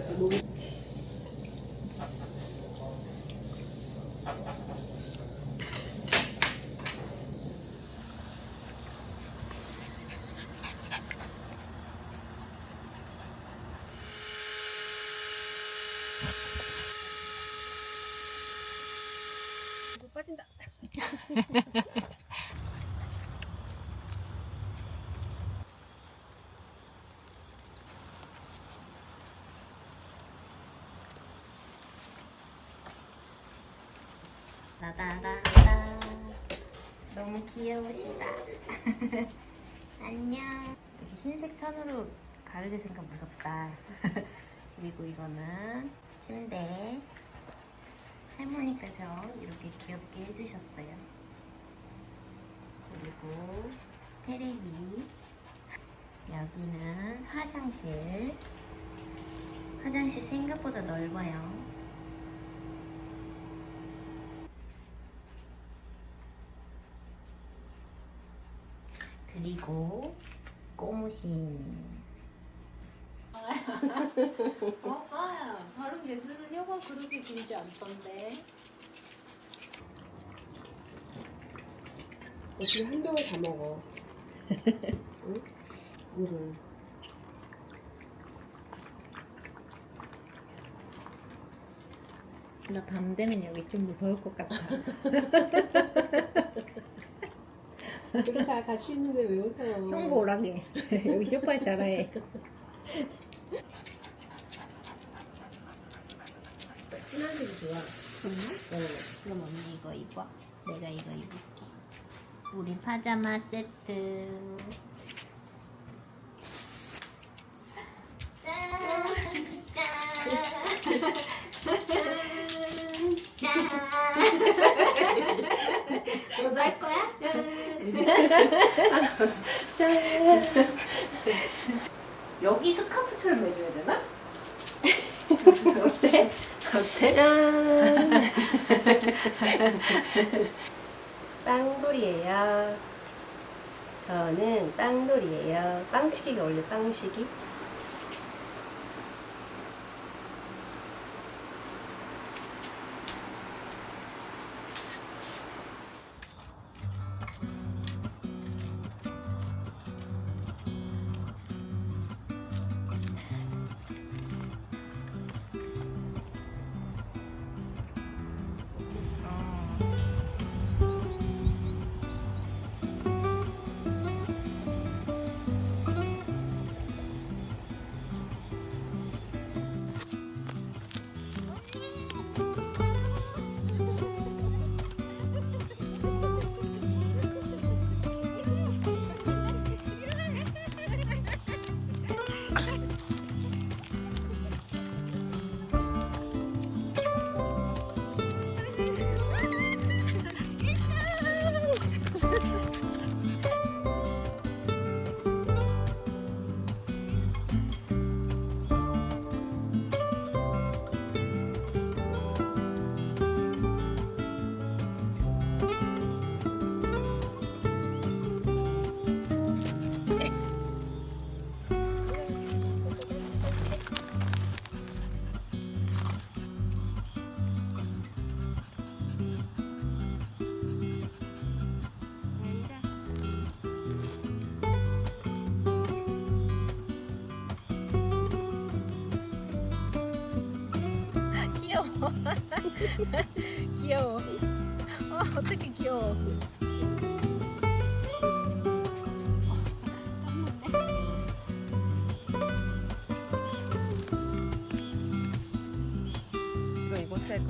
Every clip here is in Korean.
먹고 싶어가지고. 빠진다. 따다다다. 너무 귀여우시다. 안녕. 이렇게 흰색 천으로 가려질 생각 무섭다. 그리고 이거는 침대. 할머니께서 이렇게 귀엽게 해주셨어요. 그리고 테레비. 여기는 화장실. 화장실 생각보다 넓어요. 그리고 고무신. 봐봐. 다른 개들은 혀가 그렇게 길지 않던데. 어떻게 한 병을 다 먹어? 응? 물을. 나 밤 되면 여기 좀 무서울 것 같아. 우리 다 같이 있는데 왜 웃어? 형부 오라게. 여기 쇼파에 자라해. 진한색이 좋아. 정말? 어. 그럼 언니 이거 입어. 내가 이거 입을게. 우리 파자마 세트. 너도 할 거야? 짠! 여기 스카프처럼 해줘야 되나? 어때? 어때? 짠! 빵돌이에요. 저는 빵돌이에요. 빵시기가 원래 빵시기?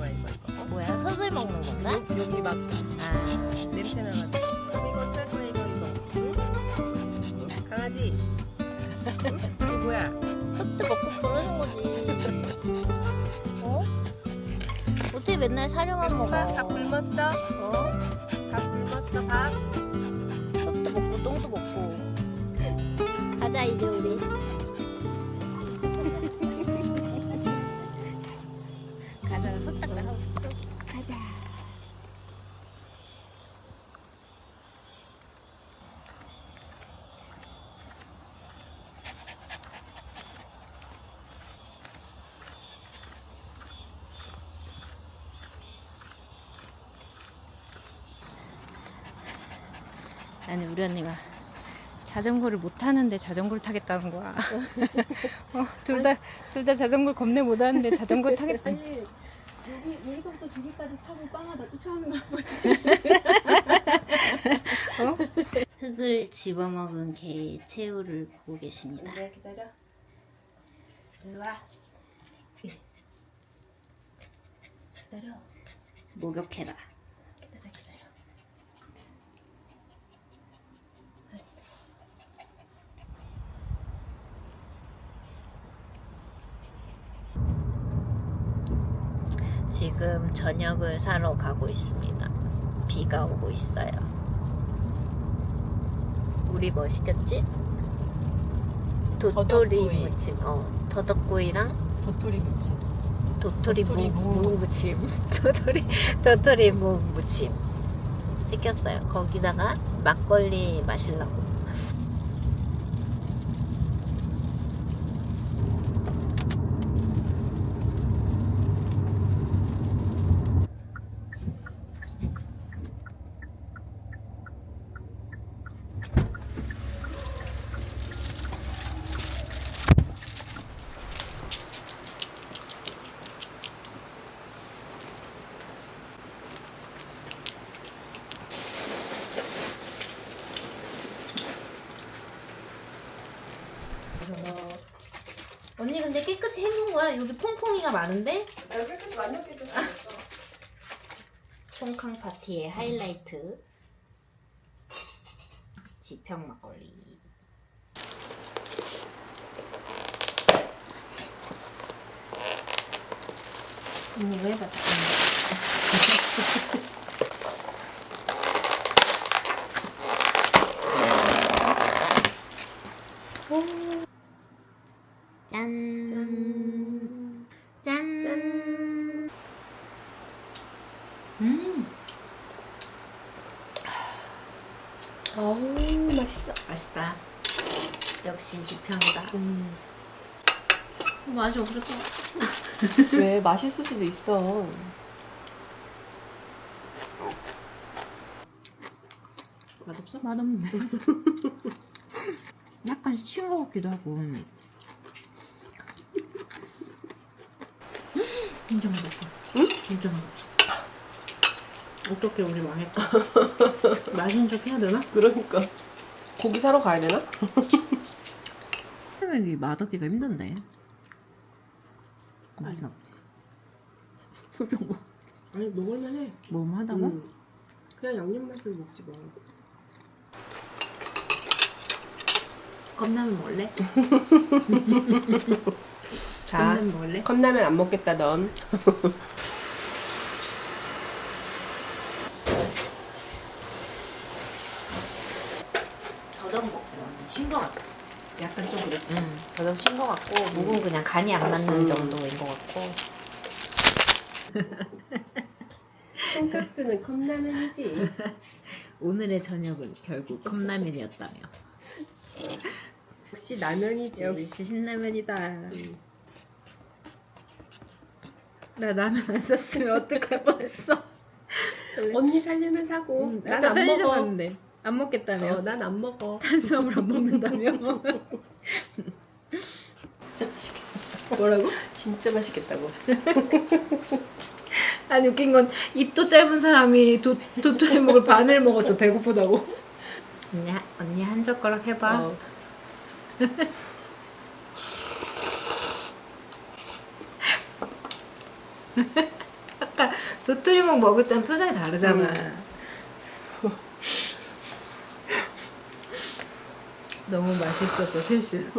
이거 이거 이거. 뭐야? 흙을 먹는 건가? 요- 여기 막 아, 냄새 나가지고. 이거 살 거야 이거 이거. 응? 강아지. 이게 뭐야? 흙도 먹고 그러는 거지. 어? 어떻게 맨날 사료만 먹어? 배고파? 밥 굶었어? 어? 밥 굶었어 밥? 흙도 먹고 똥도 먹고. 가자 이제 우리. 아니 우리 언니가 자전거를 못 타는데 자전거를 타겠다는 거야. 어, 둘다 둘 다 자전거 겁내 못 하는데 자전거 타겠다. 아니 여기 여기서부터 저기까지 타고 빵하다 쫓아오는 거 보지. 흙을 집어먹은 개의 새우를 보고 계십니다. 네 기다려. 일로 와. 기다려. 목욕해라. 기다려 기다려. 지금 저녁을 사러 가고 있습니다. 비가 오고 있어요. 우리 뭐 시켰지? 도토리 더덕구이. 무침. 어, 더덕구이랑 도토리 무침. 도토리 도토리 무, 무. 무 무침. 도토리 도토리 무 무침 시켰어요. 거기다가 막걸리 마시려고. 근데 깨끗이 헹군 거야? 여기 퐁퐁이가 많은데? 나 깨끗이 완전 깨끗이 했어. 총캉 파티의 하이라이트 지평 막걸리 이거 해봐 짠. 짠. 짠. 음. 어우 맛있어. 맛있다. 역시 지평이다. 음. 맛이 없을 것 같아. 왜 맛있을 수도 있어. 맛없어? 맛없네. 약간 식은 것 같기도 하고. 진짜 맛없어. 응? 진짜 맛없어. 어떻게 우리 망했다. 맛있는 척 해야 되나? 그러니까 고기 사러 가야 되나? 여기 맛없기가 힘든데. 맛은 없지. 소정 뭐 아니 먹을만해. 뭐하다고? 음. 그냥 양념 맛을 먹지 뭐. 컵라면 먹을래? 자, 컵라면 먹을래? 컵라면 안 먹겠다 넌. 더덕 먹지 마. 쉰것 같아. 약간 좀 그렇지. 응, 더덕 쉰것 같고 목은 그냥 간이 안 맞는 음. 정도인 것 같고. 돈가스는 컵라면이지. 오늘의 저녁은 결국 컵라면이었다며. 역시 라면이지. 역시 신라면이다. 음. 나 라면 안 샀으면 어떡할 뻔했어. 언니 살려면 사고. 응, 난 아까 안 편의점 먹어. 갔는데 안 먹겠다며. 어, 난안 먹어. 탄수화물 안 먹는다며. 진짜 맛있겠다. 뭐라고? 진짜 맛있겠다고. 아니 웃긴 건 입도 짧은 사람이 도, 도토리 묵을 반을 먹었어 배고프다고. 언니 한- 언니 한 젓가락 해봐. 어. 도토리묵 먹을 땐 표정이 다르잖아. 너무 맛있었어 실실.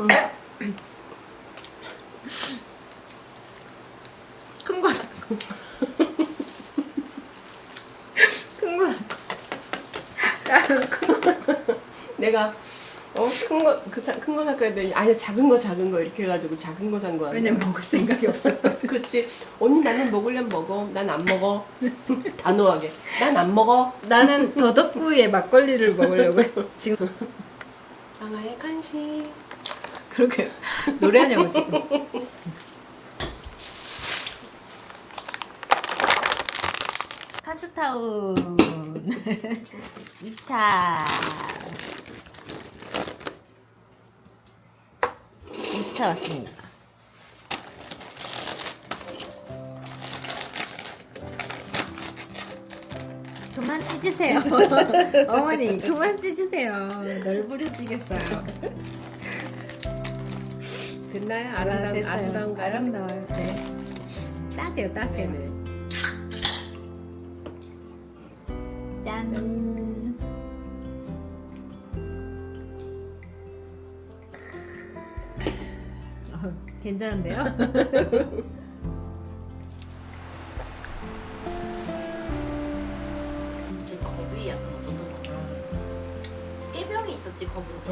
큰 거. 큰 거. 내가 어 큰 거 그 큰거 살까 했더니 아니 작은 거 작은 거 이렇게 해가지고 작은 거 산 거야. 왜냐면 먹을 생각이 없어. 그렇지. 언니 나는 먹으려면 먹어. 난 안 먹어. 단호하게. 난 안 먹어. 나는 더덕구이에 막걸리를 먹으려고 해. 지금 강아의 간식. 그렇게 노래하냐고 지금. 카스타운 2차 2차 왔습니다. 그만 찢으세요. 어머니, 그만 찢으세요. 널 부려지겠어요. 됐나요? 아, 아름다운 됐어요. 아름다운가요? 아름다워요. 네. 따세요, 따세요. 네네. 짠. 어, 괜찮은데요?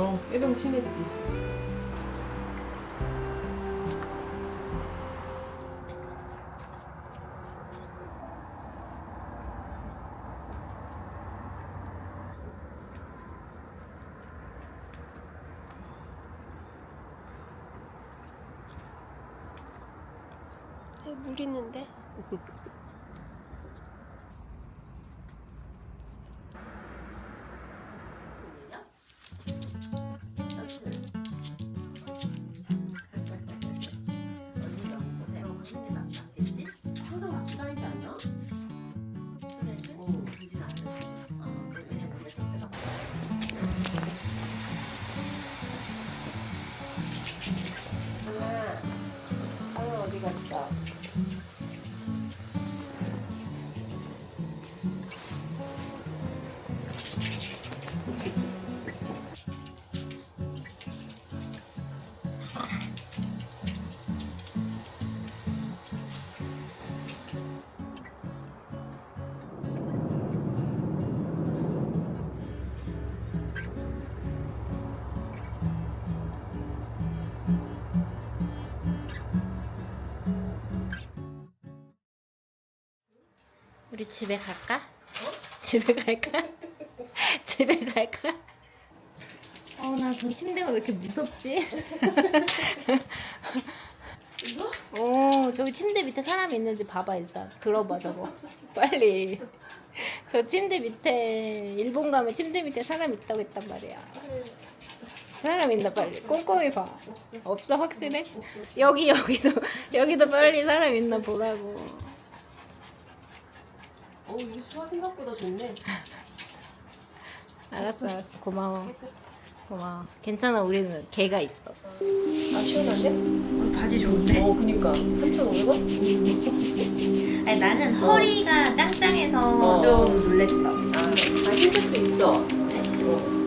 어, 깨병 심했지. 물 있는데? 집에 갈까? 집에 갈까? 집에 갈까? 어, 나 저 침대가 왜 이렇게 무섭지? 어, 저기 침대 밑에 사람이 있는지 봐봐, 일단. 들어봐, 저거. 빨리. 저 침대 밑에, 일본 가면 침대 밑에 사람 있다고 했단 말이야. 사람 있나, 빨리. 꼼꼼히 봐. 없어, 확실해? 여기, 여기도, 여기도 빨리 사람 있나 보라고. 어, 이게 소화 생각보다 좋네. 알았어, 알았어. 고마워. 고마워. 괜찮아, 우리는 개가 있어. 아, 시원한데? 바지 좋은데? 어, 그니까. 3,500원? 아니, 나는 허리가 짱짱해서 어. 좀 놀랬어. 아, 아, 흰색도 있어. 어.